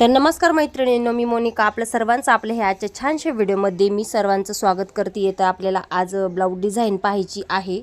तर नमस्कार मैत्रिणींनो मी मोनिका. आपलं सर्वांचं आपल्या ह्या आजच्या छानशा व्हिडिओमध्ये मी सर्वांचं स्वागत करते. येतं आपल्याला आज ब्लाऊज डिझाईन पाहायची आहे.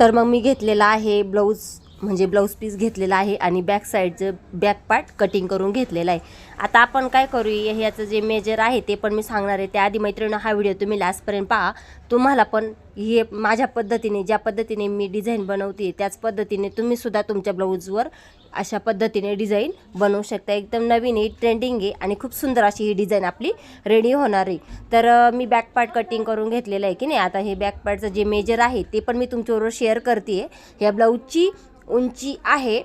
तर मग मी घेतलेला आहे ब्लाऊज म्हणजे ब्लाऊज पीस घेतलेला आहे आणि बॅक साईडचं बॅक पार्ट कटिंग करून घेतलेलं आहे. आता आपण काय करूया ह्याचं जे मेजर आहे ते पण मी सांगणार आहे. त्याआधी मैत्रिणी हा व्हिडिओ तुम्ही लास्टपर्यंत पहा. तुम्हाला पण हे माझ्या पद्धतीने ज्या पद्धतीने मी डिझाईन बनवते त्याच पद्धतीने तुम्ही सुद्धा तुमच्या ब्लाऊजवर अशा पद्धतीने डिझाईन बनवू शकता. एकदम नवीन आहे ट्रेंडिंग आहे आणि खूप सुंदर अशी ही डिझाईन आपली रेडी होणार आहे. तर मी बॅक पार्ट कटिंग करून घेतलेलं आहे की नाही? आता हे बॅक पार्टचं जे मेजर आहे ते पण मी तुमच्याबरोबर शेअर करते आहे या ब्लाऊजची उंची आहे.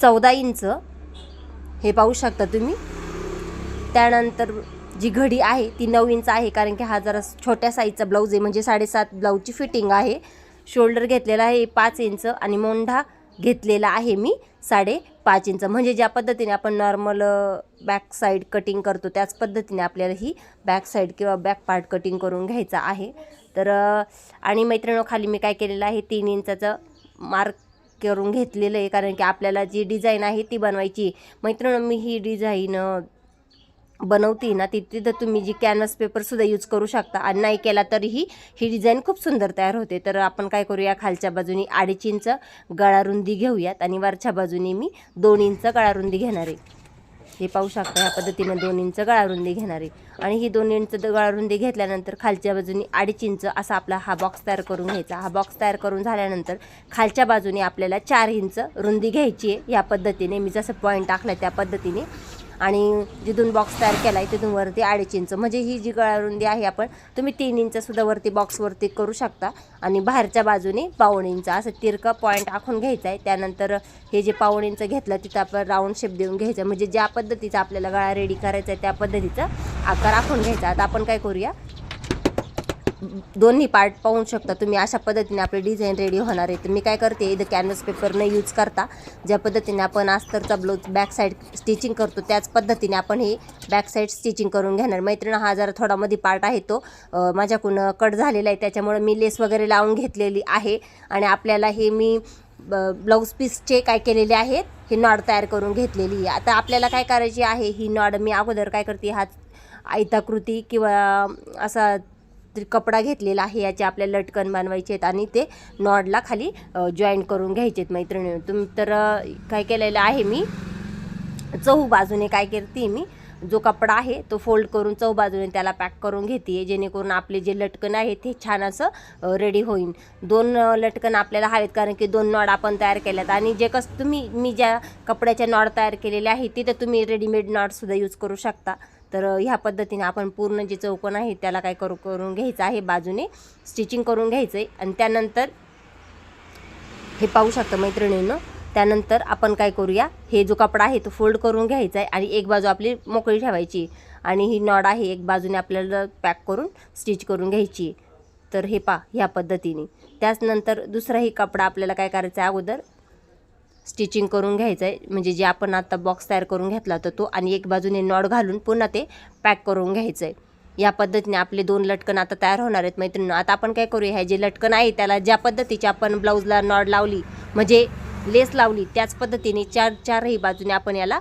चौदा इंच. हे पाहू शकता तुम्ही. त्यानंतर जी घडी आहे ती नऊ इंच आहे कारण की हा जरा छोट्या साईजचा ब्लाऊज आहे. म्हणजे साडेसात ब्लाऊजची फिटिंग आहे. शोल्डर घेतलेला आहे पाच इंच आणि मोंढा घेतलेला आहे मी साडेपाच इंच. म्हणजे ज्या पद्धतीने आपण नॉर्मल बॅक साईड कटिंग करतो त्याच पद्धतीने आपल्याला ही बॅक साईड किंवा बॅक पार्ट कटिंग करून घ्यायचा आहे. तर आणि मैत्रिणीनो खाली मी काय केलेलं आहे? तीन इंचाचं मार्क करून घेतलेलं आहे. कारण की आपल्याला जी डिझाईन आहे ती बनवायची. मैत्रिणी मी ही डिझाईन बनवते ना ती तिथं तुम्ही जी कॅनव्हास पेपरसुद्धा यूज करू शकता. आणि नाही केला तरीही ही डिझाईन खूप सुंदर तयार होते. तर आपण काय करूया खालच्या बाजूनी अडीच इंच गळारुंदी घेऊयात आणि वरच्या बाजूनी मी दोन इंच गळारुंदी घेणार आहे. हे पाहू शकता ह्या पद्धतीने दोन इंच गळारुंदी घेणार आहे. आणि ही दोन इंच गळारुंदी घेतल्यानंतर खालच्या बाजूनी अडीच इंच असा आपला हा बॉक्स तयार करून घ्यायचा. हा बॉक्स तयार करून झाल्यानंतर खालच्या बाजूने आपल्याला चार इंच रुंदी घ्यायची आहे. या पद्धतीने मी जसं पॉईंट टाकला त्या पद्धतीने आणि जिथून बॉक्स तयार केला आहे तिथून वरती अडीच इंच म्हणजे ही जी गळारुंदी आहे आपण तुम्ही तीन इंचसुद्धा वरती बॉक्सवरती करू शकता. आणि बाहेरच्या बाजूने पाऊण इंच असं तिरका पॉईंट आखून घ्यायचा आहे त्यानंतर हे जे पाऊण इंच घेतलं तिथं आपण राऊंड शेप देऊन घ्यायचं. म्हणजे ज्या पद्धतीचा आपल्याला गळा रेडी करायचा आहे त्या पद्धतीचा आकार आखून घ्यायचा. आता आपण काय करूया? दोन्ही पार्ट पाहू शकता. तुम्ही अशा पद्धतीने आपली डिझाईन रेडी होणार आहे. तर मी काय करते इथं कॅनव्हस पेपर न यूज करता ज्या पद्धतीने आपण अस्तरचा ब्लाऊज बॅक साईड स्टिचिंग करतो त्याच पद्धतीने आपण हे बॅक साईड स्टिचिंग करून घेणार. मैत्रीण हा जरा थोडा मध्ये पार्ट आहे तो. माझ्याकडून कट झालेला आहे. त्याच्यामुळे मी लेस वगैरे लावून घेतलेली आहे. आणि आपल्याला हे मी ब्लाऊज पीसचे काय केलेले आहेत हे नॉड तयार करून घेतलेली आहे. आता आपल्याला काय करायची आहे ही नॉड मी अगोदर काय करते हा आयताकृती किंवा असा कपडा घेतलेला आहे याचे आपल्याला लटकन बनवायचे आहेत आणि ते नॉडला खाली जॉईन करून घ्यायचे आहेत मैत्रिणी. तुम्ही तर काय केलेलं आहे मी चहू बाजूने काय करते मी जो कपडा आहे तो फोल्ड करून चौ बाजूने त्याला पॅक करून घेते जेणेकरून आपले जे लटकन आहे ते छान असं रेडी होईल दोन लटकन आपल्याला हवेत कारण की दोन नॉड आपण तयार केल्यात आणि जे कसं तुम्ही मी ज्या कपड्याच्या नॉड तयार केलेल्या आहे तिथं तुम्ही रेडीमेड नॉडसुद्धा यूज करू शकता. तर ह्या पद्धतीने आपण पूर्ण जे चौकोन आहे त्याला काय करू करून घ्यायचं आहे बाजूने स्टिचिंग करून घ्यायचं आहे आणि त्यानंतर हे पाहू शकता मैत्रिणींनो त्यानंतर आपण काय करूया हे जो कपडा आहे तो फोल्ड करून घ्यायचा आहे आणि एक बाजू आपली मोकळी ठेवायची. आणि ही नॉड आहे एक बाजूने आपल्याला पॅक करून स्टिच करून घ्यायची. तर हे पा ह्या पद्धतीने. त्याचनंतर दुसराही कपडा आपल्याला काय करायचा आहे अगोदर स्टिचिंग करून घ्यायचं आहे म्हणजे जे आपण आता बॉक्स तयार करून घेतला होता तो आणि एक बाजूने नॉड घालून पुन्हा ते पॅक करून घ्यायचं आहे या पद्धतीने आपले दोन लटकन आता तयार होणार आहेत मैत्रिणी आता आपण काय करूया ह्या जे लटकन आहे त्याला ज्या पद्धतीची आपण ब्लाऊजला नॉड लावली म्हणजे लेस लावली त्याच पद्धतीने चार चारही बाजूने आपण याला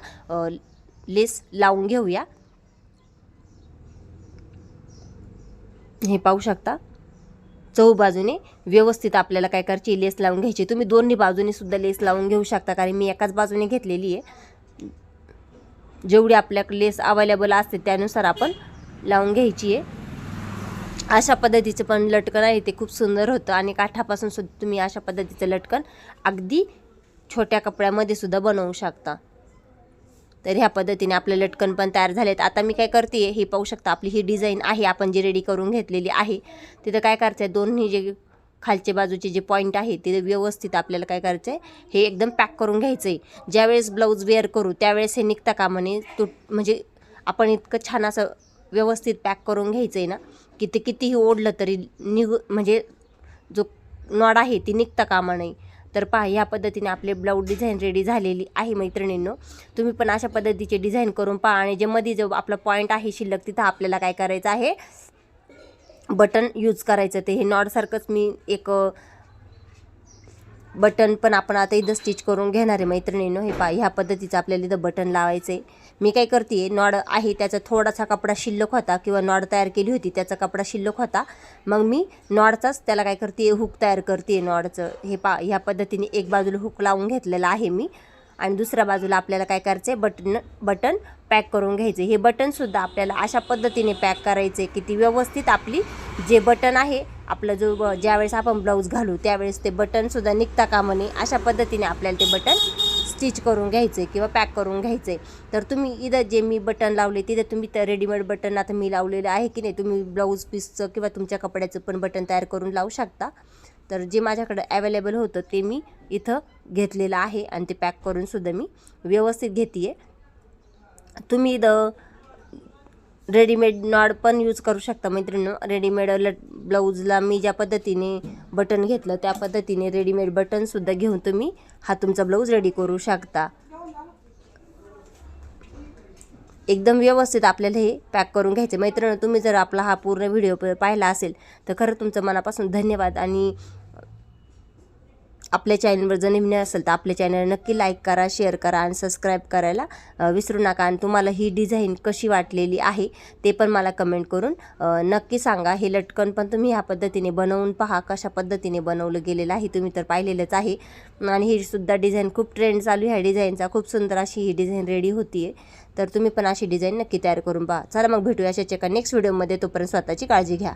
लेस लावून घेऊया. हे पाहू शकता? चौ बाजूने व्यवस्थित आपल्याला काय करायची लेस लावून घ्यायची तुम्ही दोन्ही बाजूने सुद्धा लेस लावून घेऊ शकता कारण मी एकाच बाजूने घेतलेली आहे. जेवढी आपल्याकडे लेस अवेलेबल असते त्यानुसार आपण लावून घ्यायची आहे. अशा पद्धतीचं पण लटकन आहे ते खूप सुंदर होतं. आणि काठापासून सुद्धा तुम्ही अशा पद्धतीचं लटकन अगदी छोट्या कपड्यामध्ये सुद्धा बनवू शकता. तर ह्या पद्धतीने आपले लटकन पण तयार झालेत. आता मी काय करते हे पाहू शकता आपली ही डिझाईन आहे आपण जी रेडी करून घेतलेली आहे तिथं काय करायचं आहे दोन्ही जे खालचे बाजूचे जे पॉईंट आहे ते व्यवस्थित आपल्याला काय करायचं आहे हे एकदम पॅक करून घ्यायचं आहे ज्यावेळेस ब्लाऊज वेअर करू त्यावेळेस हे निघता कामाने तुट म्हणजे आपण इतकं छान असं व्यवस्थित पॅक करून घ्यायचं आहे ना की ते कितीही ओढलं तरी निघ म्हणजे जो नॉड आहे ती निघता कामा नाही तर पहा ह्या पद्धतीने आपले ब्लाऊज डिझाईन रेडी झालेली आहे मैत्रिणींनो. तुम्ही पण अशा पद्धतीचे डिझाईन करून पहा आणि जे मध्ये जो आपला पॉईंट आहे शिल्लक तिथं आपल्याला काय करायचं आहे? बटन यूज करायचं. ते हे नॉडसारखंच मी एक बटन पण आपण आता इथं स्टिच करून घेणार आहे मैत्रिणीनं. हे पा ह्या पद्धतीचं आपल्याला इथं बटन लावायचं आहे मी काय करते नॉड आहे त्याचा थोडासा कपडा शिल्लक होता किंवा नॉड तयार केली होती त्याचा कपडा शिल्लक होता. मग मी नॉडचाच त्याला काय करते हुक तयार करते नॉडचं. हे पा ह्या पद्धतीने एक बाजूला हुक लावून घेतलेला आहे मी. आणि दुसऱ्या बाजूला आपल्याला काय करायचं आहे बटन बटन पॅक करून घ्यायचे हे बटनसुद्धा आपल्याला अशा पद्धतीने पॅक करायचे की ती व्यवस्थित आपली जे बटन आहे आपलं जो ज्यावेळेस आपण ब्लाऊज घालू त्यावेळेस ते बटनसुद्धा निघता कामा नये अशा पद्धतीने आपल्याला ते बटन स्टिच करून घ्यायचे किंवा पॅक करून घ्यायचं आहे तर तुम्ही इथं जे मी बटन लावले तिथे तुम्ही तर रेडीमेड बटन आता मी लावलेलं आहे की नाही तुम्ही ब्लाऊज पीसचं किंवा तुमच्या कपड्याचं पण बटन तयार करून लावू शकता. तर जे माझ्याकडं अवेलेबल होतं ते मी इथं घेतलेलं आहे आणि ते पॅक करूनसुद्धा मी व्यवस्थित घेते तुम्ही द रेडीमेड नॉड पण यूज करू शकता मैत्रिणी रेडीमेड लट ब्लाऊजला मी ज्या पद्धतीने बटन घेतलं त्या पद्धतीने रेडीमेड बटनसुद्धा घेऊन तुम्ही हा तुमचा ब्लाऊज रेडी करू शकता. एकदम व्यवस्थित आपल्याला हे पॅक करून घ्यायचे. मैत्रिणी तुम्ही जर आपला हा पूर्ण व्हिडिओ पाहिला असेल तर खरं तुमचं मनापासून धन्यवाद. आणि आपल्या चॅनलवर जर नवीन असेल तर आपल्या चॅनल नक्की लाईक करा शेअर करा आणि सबस्क्राईब करायला विसरू नका. आणि तुम्हाला ही डिझाईन कशी वाटलेली आहे ते पण मला कमेंट करून नक्की सांगा. हे लटकन पण तुम्ही ह्या पद्धतीने बनवून पहा कशा पद्धतीने बनवलं गेलेलं आहे तुम्ही तर पाहिलेलंच आहे. आणि ही सुद्धा डिझाईन खूप ट्रेंड चालू आहे. ह्या डिझाईनचा खूप सुंदर अशी ही डिझाईन रेडी होती आहे तर तुम्ही पण अशी डिझाईन नक्की तयार करून पहा. चला मग भेटूया अशाच एका नेक्स्ट व्हिडिओमध्ये तोपर्यंत स्वतःची काळजी घ्या.